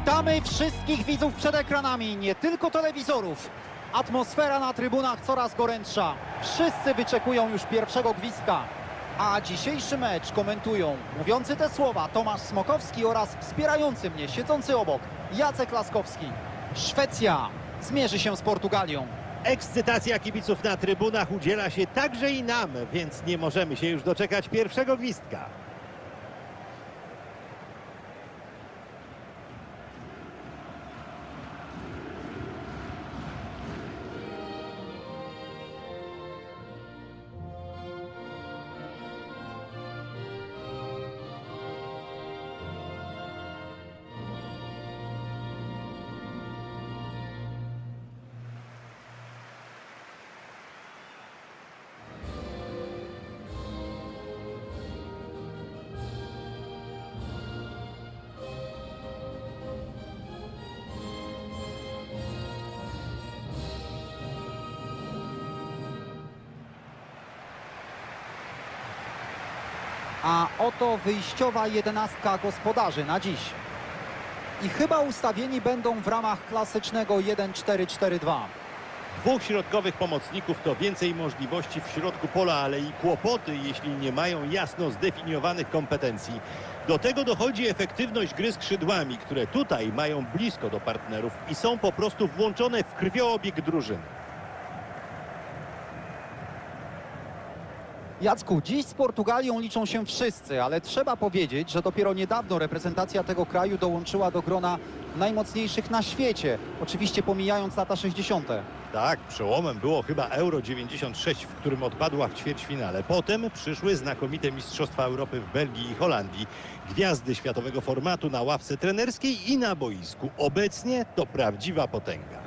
Witamy wszystkich widzów przed ekranami, nie tylko telewizorów. Atmosfera na trybunach coraz gorętsza. Wszyscy wyczekują już pierwszego gwizdka. A dzisiejszy mecz komentują mówiący te słowa Tomasz Smokowski oraz wspierający mnie, siedzący obok Jacek Laskowski. Szwecja zmierzy się z Portugalią. Ekscytacja kibiców na trybunach udziela się także i nam, więc nie możemy się już doczekać pierwszego gwizdka. A oto wyjściowa jedenastka gospodarzy na dziś. I chyba ustawieni będą w ramach klasycznego 1-4-4-2. Dwóch środkowych pomocników to więcej możliwości w środku pola, ale i kłopoty, jeśli nie mają jasno zdefiniowanych kompetencji. Do tego dochodzi efektywność gry skrzydłami, które tutaj mają blisko do partnerów i są po prostu włączone w krwiobieg drużyny. Jacku, dziś z Portugalią liczą się wszyscy, ale trzeba powiedzieć, że dopiero niedawno reprezentacja tego kraju dołączyła do grona najmocniejszych na świecie. Oczywiście pomijając lata 60. Tak, przełomem było chyba Euro 96, w którym odpadła w ćwierćfinale. Potem przyszły znakomite Mistrzostwa Europy w Belgii i Holandii. Gwiazdy światowego formatu na ławce trenerskiej i na boisku. Obecnie to prawdziwa potęga.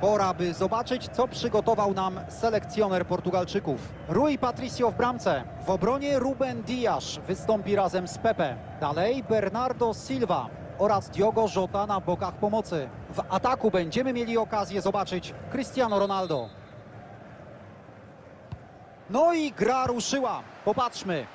Pora, by zobaczyć, co przygotował nam selekcjoner Portugalczyków. Rui Patricio w bramce. W obronie Ruben Dias wystąpi razem z Pepe. Dalej Bernardo Silva oraz Diogo Jota na bokach pomocy. W ataku będziemy mieli okazję zobaczyć Cristiano Ronaldo. No i gra ruszyła. Popatrzmy.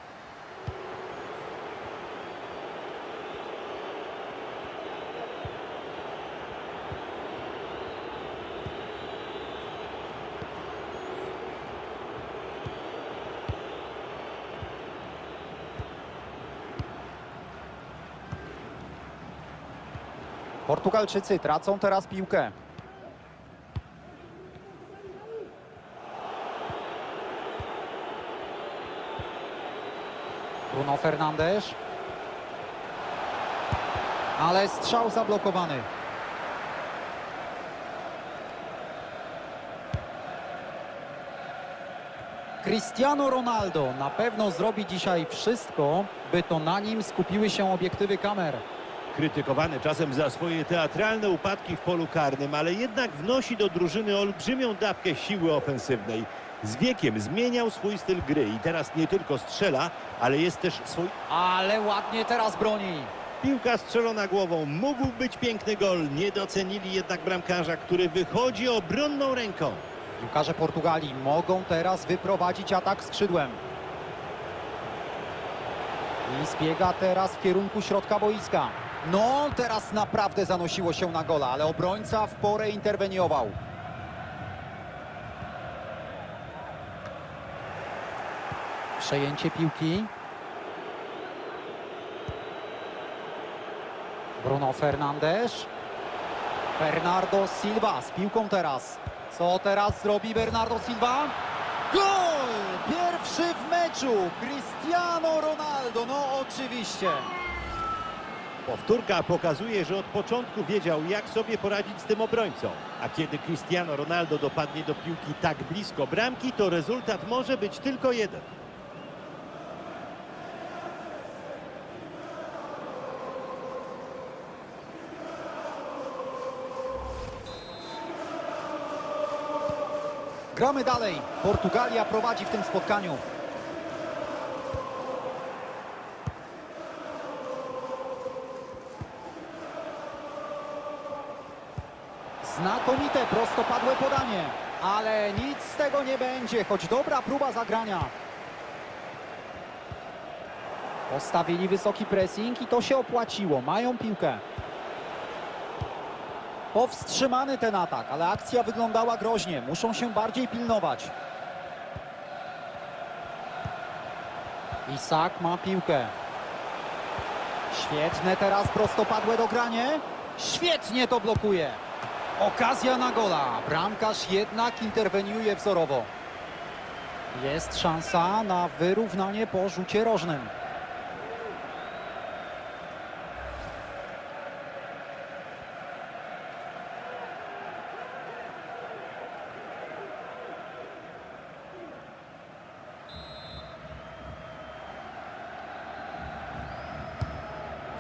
Portugalczycy tracą teraz piłkę. Bruno Fernandes. Ale strzał zablokowany. Cristiano Ronaldo na pewno zrobi dzisiaj wszystko, by to na nim skupiły się obiektywy kamer. Krytykowany czasem za swoje teatralne upadki w polu karnym, ale jednak wnosi do drużyny olbrzymią dawkę siły ofensywnej. Z wiekiem zmieniał swój styl gry i teraz nie tylko strzela, ale jest też swój... Ale ładnie teraz broni. Piłka strzelona głową. Mógł być piękny gol. Nie docenili jednak bramkarza, który wychodzi obronną ręką. Piłkarze Portugalii mogą teraz wyprowadzić atak skrzydłem. I zbiega teraz w kierunku środka boiska. No, teraz naprawdę zanosiło się na gola, ale obrońca w porę interweniował. Przejęcie piłki. Bruno Fernandes. Bernardo Silva z piłką teraz. Co teraz zrobi Bernardo Silva? Gol! Pierwszy w meczu! Cristiano Ronaldo, no oczywiście. Powtórka pokazuje, że od początku wiedział, jak sobie poradzić z tym obrońcą. A kiedy Cristiano Ronaldo dopadnie do piłki tak blisko bramki, to rezultat może być tylko jeden. Gramy dalej. Portugalia prowadzi w tym spotkaniu. Znakomite prostopadłe podanie, ale nic z tego nie będzie, choć dobra próba zagrania. Postawili wysoki pressing i to się opłaciło. Mają piłkę. Powstrzymany ten atak, ale akcja wyglądała groźnie. Muszą się bardziej pilnować. Isak ma piłkę. Świetne teraz prostopadłe dogranie. Świetnie to blokuje. Okazja na gola. Bramkarz jednak interweniuje wzorowo. Jest szansa na wyrównanie po rzucie rożnym.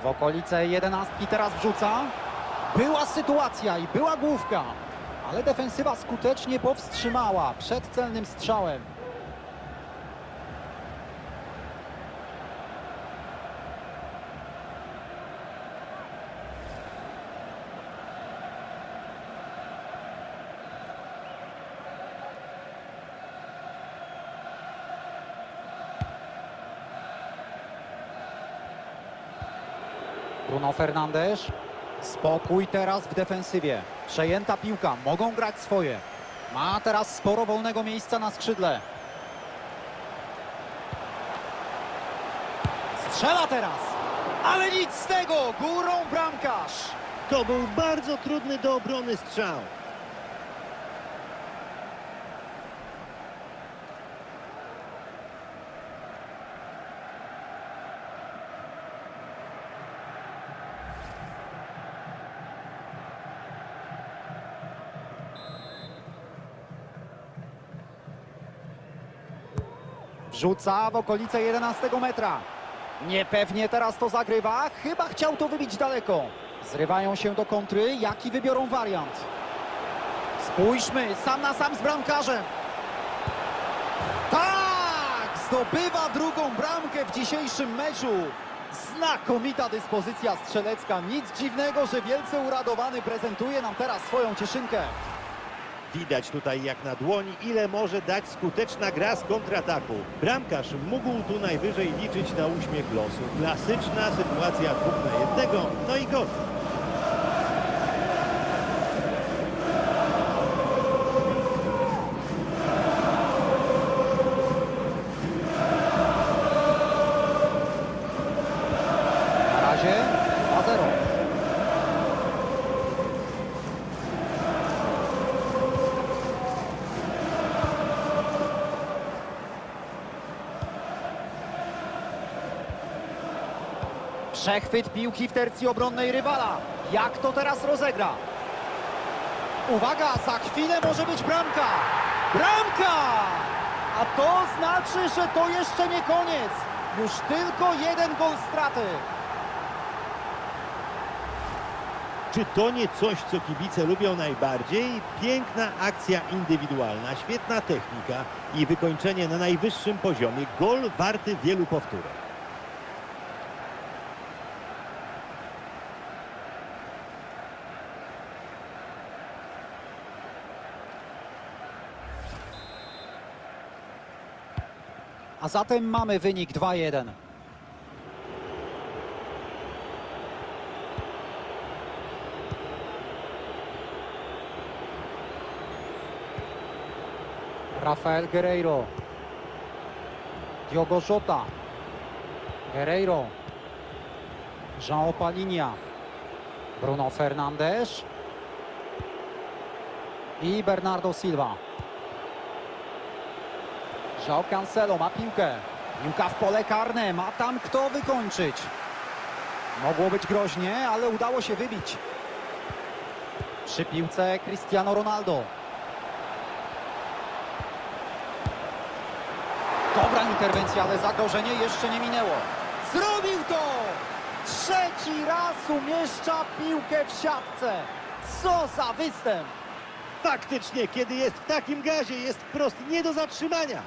W okolice jedenastki teraz wrzuca. Była sytuacja i była główka, ale defensywa skutecznie powstrzymała przed celnym strzałem. Bruno Fernandes. Spokój teraz w defensywie. Przejęta piłka, mogą grać swoje. Ma teraz sporo wolnego miejsca na skrzydle. Strzela teraz! Ale nic z tego! Górą bramkarz! To był bardzo trudny do obrony strzał. Wrzuca w okolice 11 metra. Niepewnie teraz to zagrywa. Chyba chciał to wybić daleko. Zrywają się do kontry. Jaki wybiorą wariant? Spójrzmy, sam na sam z bramkarzem. Tak! Zdobywa drugą bramkę w dzisiejszym meczu. Znakomita dyspozycja strzelecka. Nic dziwnego, że wielce uradowany prezentuje nam teraz swoją cieszynkę. Widać tutaj jak na dłoni, ile może dać skuteczna gra z kontrataku. Bramkarz mógł tu najwyżej liczyć na uśmiech losu. Klasyczna sytuacja dwóch na jednego, no i gol. Przechwyt piłki w tercji obronnej rywala. Jak to teraz rozegra? Uwaga, za chwilę może być bramka. Bramka! A to znaczy, że to jeszcze nie koniec. Już tylko jeden gol straty. Czy to nie coś, co kibice lubią najbardziej? Piękna akcja indywidualna, świetna technika i wykończenie na najwyższym poziomie. Gol warty wielu powtórek. A zatem mamy wynik 2-1. Rafael Guerreiro. Diogo Jota. Guerreiro. Jean Opalinia. Bruno Fernandes. I Bernardo Silva. João Cancelo ma piłkę. Piłka w pole karne. Ma tam kto wykończyć. Mogło być groźnie, ale udało się wybić. Przy piłce Cristiano Ronaldo. Dobra interwencja, ale zagrożenie jeszcze nie minęło. Zrobił to! Trzeci raz umieszcza piłkę w siatce. Co za występ! Faktycznie, kiedy jest w takim gazie, jest wprost nie do zatrzymania.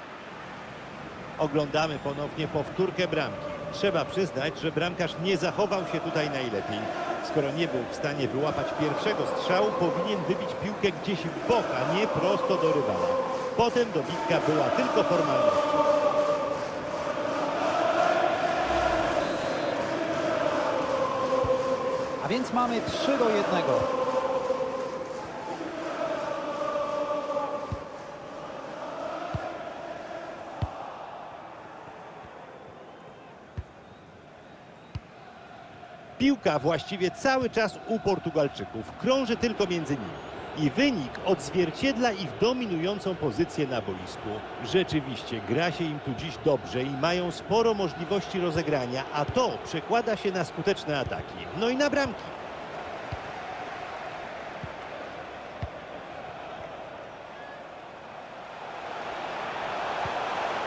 Oglądamy ponownie powtórkę bramki. Trzeba przyznać, że bramkarz nie zachował się tutaj najlepiej. Skoro nie był w stanie wyłapać pierwszego strzału, powinien wybić piłkę gdzieś w bok, a nie prosto do rywala. Potem dobitka była tylko formalnością. A więc mamy 3 do 1. Piłka właściwie cały czas u Portugalczyków, krąży tylko między nimi. I wynik odzwierciedla ich dominującą pozycję na boisku. Rzeczywiście gra się im tu dziś dobrze i mają sporo możliwości rozegrania, a to przekłada się na skuteczne ataki. No i na bramki.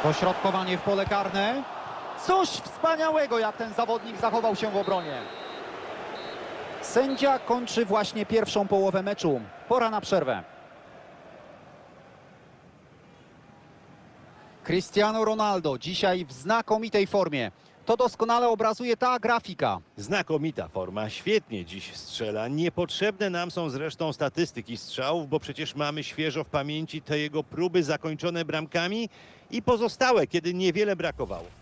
Dośrodkowanie w pole karne. Coś wspaniałego, jak ten zawodnik zachował się w obronie. Sędzia kończy właśnie pierwszą połowę meczu. Pora na przerwę. Cristiano Ronaldo dzisiaj w znakomitej formie. To doskonale obrazuje ta grafika. Znakomita forma, świetnie dziś strzela. Niepotrzebne nam są zresztą statystyki strzałów, bo przecież mamy świeżo w pamięci te jego próby zakończone bramkami i pozostałe, kiedy niewiele brakowało.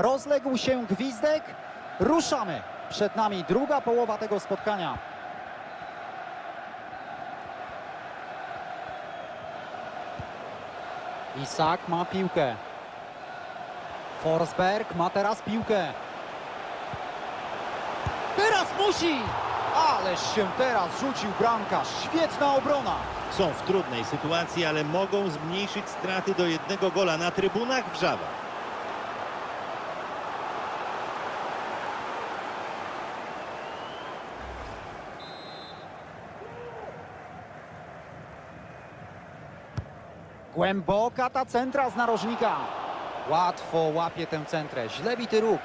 Rozległ się gwizdek. Ruszamy. Przed nami druga połowa tego spotkania. Isak ma piłkę. Forsberg ma teraz piłkę. Teraz musi! Ależ się teraz rzucił bramkarz. Świetna obrona. Są w trudnej sytuacji, ale mogą zmniejszyć straty do jednego gola na trybunach wrzawa. Głęboka ta centra z narożnika. Łatwo łapie tę centrę. Źle bity róg.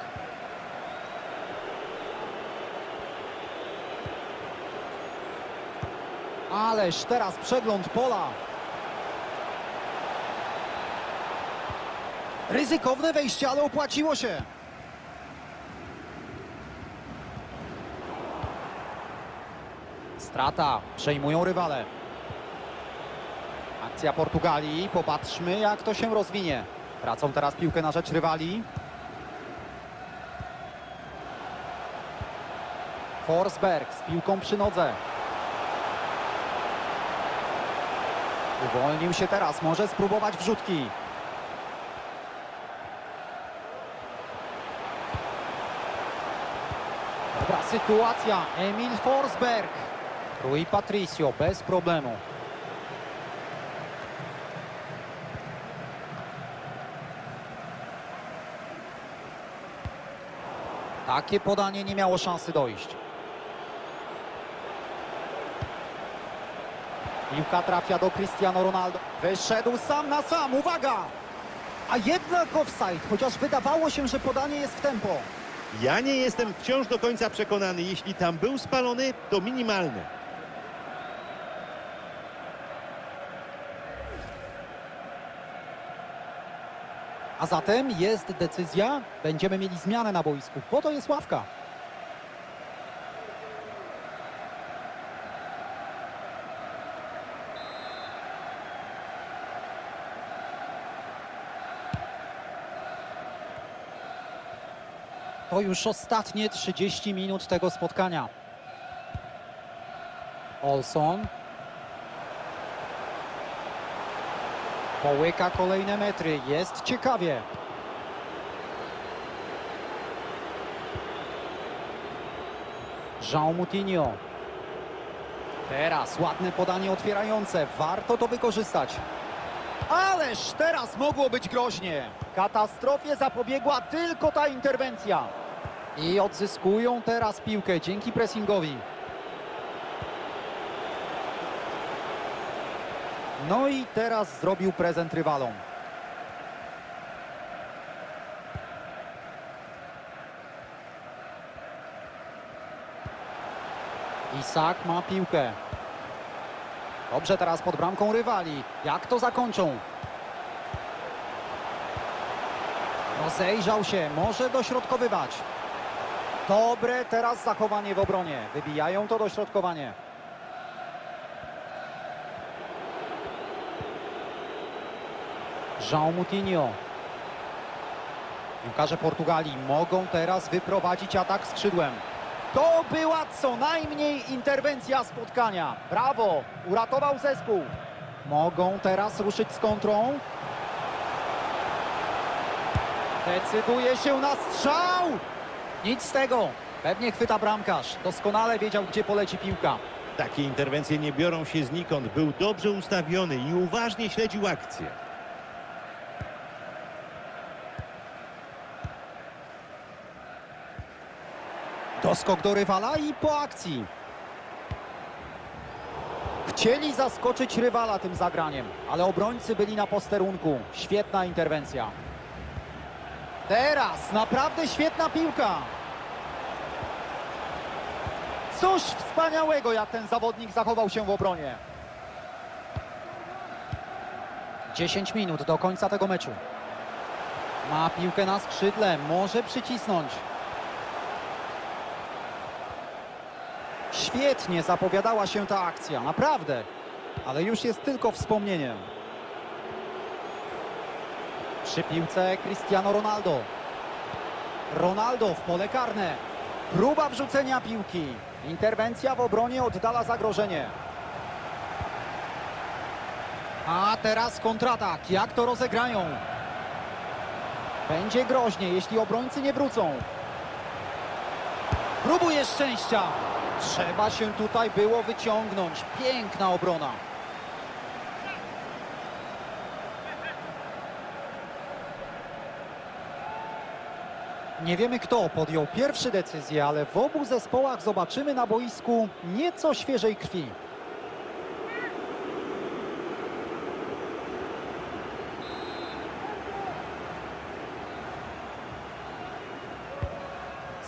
Ależ teraz przegląd pola. Ryzykowne wejście, ale opłaciło się. Strata. Przejmują rywale. Akcja Portugalii. Popatrzmy, jak to się rozwinie. Tracą teraz piłkę na rzecz rywali. Forsberg z piłką przy nodze. Uwolnił się teraz, może spróbować wrzutki. Dobra sytuacja. Emil Forsberg. Rui Patricio bez problemu. Takie podanie nie miało szansy dojść. Piłka trafia do Cristiano Ronaldo. Wyszedł sam na sam, uwaga! A jednak offside, chociaż wydawało się, że podanie jest w tempo. Ja nie jestem wciąż do końca przekonany, jeśli tam był spalony, to minimalny. A zatem jest decyzja, będziemy mieli zmianę na boisku. Po to jest ławka. To już ostatnie 30 minut tego spotkania. Olson. Połyka kolejne metry. Jest ciekawie. Jean Moutinho. Teraz ładne podanie otwierające. Warto to wykorzystać. Ależ teraz mogło być groźnie. Katastrofie zapobiegła tylko ta interwencja. I odzyskują teraz piłkę dzięki pressingowi. No i teraz zrobił prezent rywalom. Isak ma piłkę. Dobrze teraz pod bramką rywali. Jak to zakończą? Rozejrzał się, może dośrodkowywać. Dobre teraz zachowanie w obronie. Wybijają to dośrodkowanie. João Moutinho. Piłkarze Portugalii mogą teraz wyprowadzić atak skrzydłem. To była co najmniej interwencja spotkania. Brawo, uratował zespół. Mogą teraz ruszyć z kontrą. Decyduje się na strzał. Nic z tego. Pewnie chwyta bramkarz. Doskonale wiedział, gdzie poleci piłka. Takie interwencje nie biorą się znikąd. Był dobrze ustawiony i uważnie śledził akcję. Doskok do rywala i po akcji. Chcieli zaskoczyć rywala tym zagraniem, ale obrońcy byli na posterunku. Świetna interwencja. Teraz naprawdę świetna piłka. Coś wspaniałego, jak ten zawodnik zachował się w obronie. 10 minut do końca tego meczu. Ma piłkę na skrzydle, może przycisnąć. Świetnie zapowiadała się ta akcja, naprawdę. Ale już jest tylko wspomnieniem. Przy piłce Cristiano Ronaldo. Ronaldo w pole karne. Próba wrzucenia piłki. Interwencja w obronie oddala zagrożenie. A teraz kontratak. Jak to rozegrają? Będzie groźnie, jeśli obrońcy nie wrócą. Próbuje szczęścia. Trzeba się tutaj było wyciągnąć. Piękna obrona. Nie wiemy kto podjął pierwszy decyzję, ale w obu zespołach zobaczymy na boisku nieco świeżej krwi.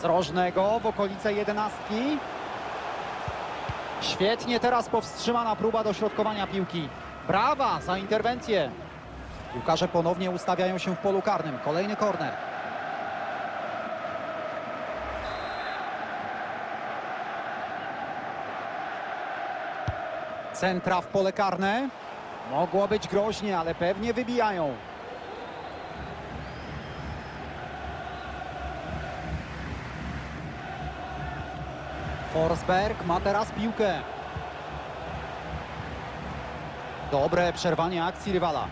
Z rożnego w okolice jedenastki. Świetnie teraz powstrzymana próba dośrodkowania piłki. Brawa za interwencję. Piłkarze ponownie ustawiają się w polu karnym. Kolejny korner. Centra w pole karne. Mogło być groźnie, ale pewnie wybijają. Forsberg ma teraz piłkę. Dobre przerwanie akcji rywala.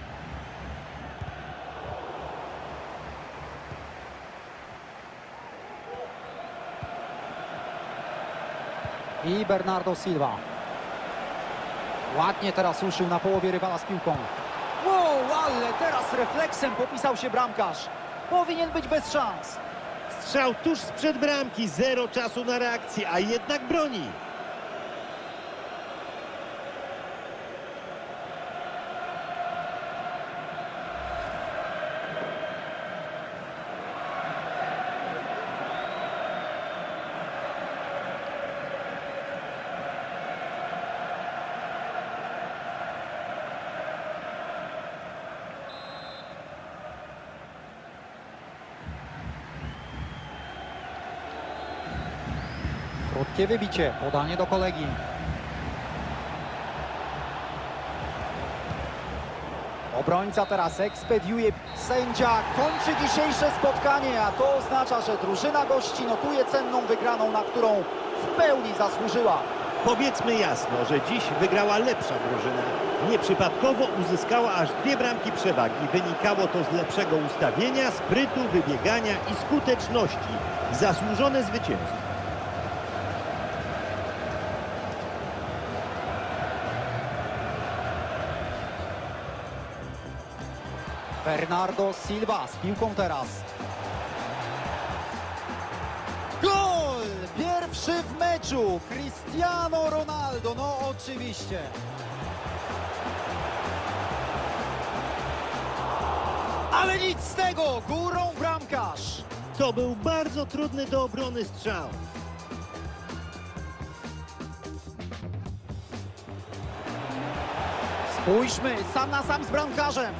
I Bernardo Silva. Ładnie teraz ruszył na połowie rywala z piłką. Wow, ale teraz refleksem popisał się bramkarz. Powinien być bez szans. Strzał tuż sprzed bramki, zero czasu na reakcję, a jednak broni. Krótkie wybicie, podanie do kolegi. Obrońca teraz ekspediuje. Sędzia kończy dzisiejsze spotkanie, a to oznacza, że drużyna gości notuje cenną wygraną, na którą w pełni zasłużyła. Powiedzmy jasno, że dziś wygrała lepsza drużyna. Nieprzypadkowo uzyskała aż dwie bramki przewagi. Wynikało to z lepszego ustawienia, sprytu, wybiegania i skuteczności. Zasłużone zwycięstwo. Bernardo Silva z piłką teraz. Gol! Pierwszy w meczu! Cristiano Ronaldo, no oczywiście. Ale nic z tego! Górą bramkarz! To był bardzo trudny do obrony strzał. Spójrzmy, sam na sam z bramkarzem.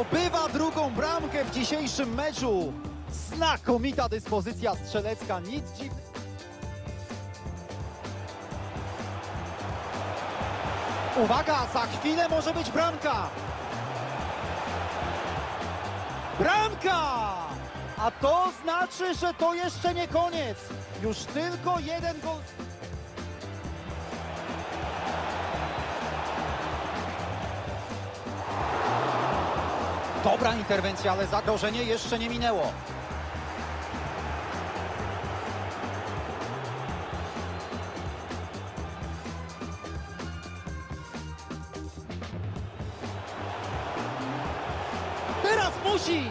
Zdobywa drugą bramkę w dzisiejszym meczu. Znakomita dyspozycja strzelecka, nic dziwnego. Uwaga, za chwilę może być bramka. Bramka! A to znaczy, że to jeszcze nie koniec. Już tylko jeden gol. Dobra interwencja, ale zagrożenie jeszcze nie minęło. Teraz musi!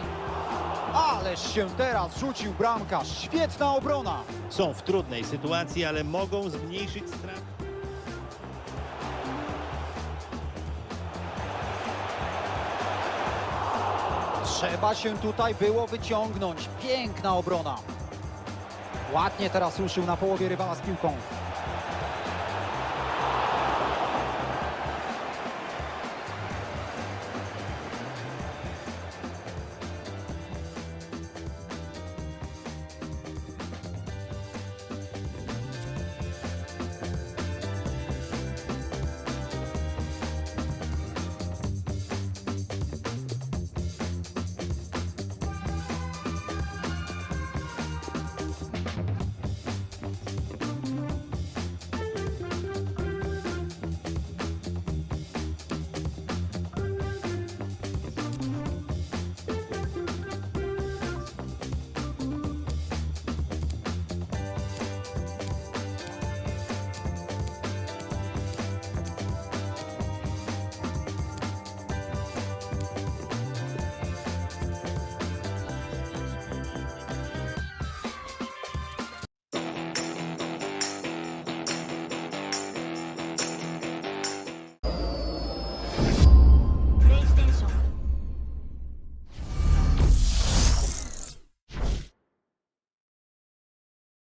Ależ się teraz rzucił bramkarz. Świetna obrona. Są w trudnej sytuacji, ale mogą zmniejszyć. Trzeba się tutaj było wyciągnąć. Piękna obrona. Ładnie teraz ruszył na połowie rywala z piłką.